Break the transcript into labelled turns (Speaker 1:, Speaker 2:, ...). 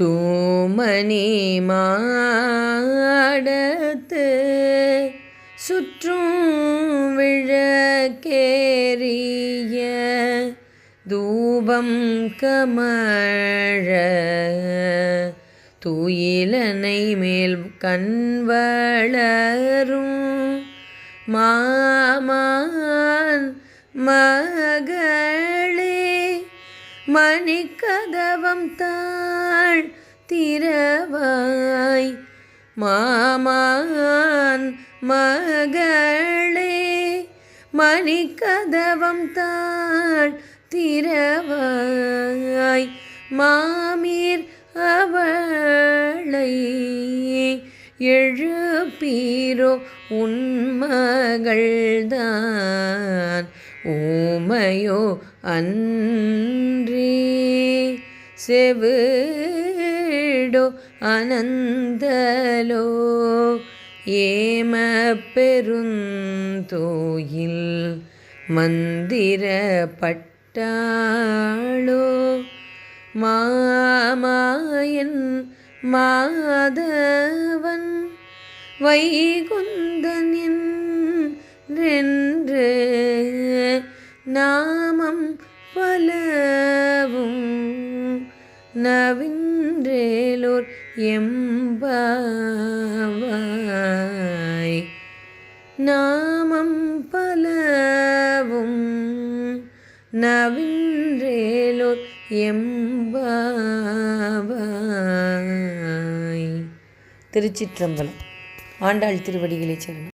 Speaker 1: தூமணி மாடத்து சுற்றும் விழக்கேறிய தூபம் கமழ தூயிலனை மேல் கண்வளரும் மாமான் மகளே மணிக்கதவம் தான் திறவாய் மாமான் மகளே மணிக்கதவம் தாழ் திறவாய் மாமீர் அவளை எழுப்பீரோ உன்மகள்தான் ஊமையோ அன்றே. செவு அனந்தலோ ஏம பெருந்தோயில் மந்திர பட்டாளோ மாமாயன் மாதவன் வைகுந்தனின் என்று நாமம் பலவும் நவின்றேலோர் எம்பாவாய். நாமம் பலவும் நவின்றேலோர் எம்பாவாய். திருச்சிற்றம்பலம் ஆண்டாள் திருவடிகளை சரணம்.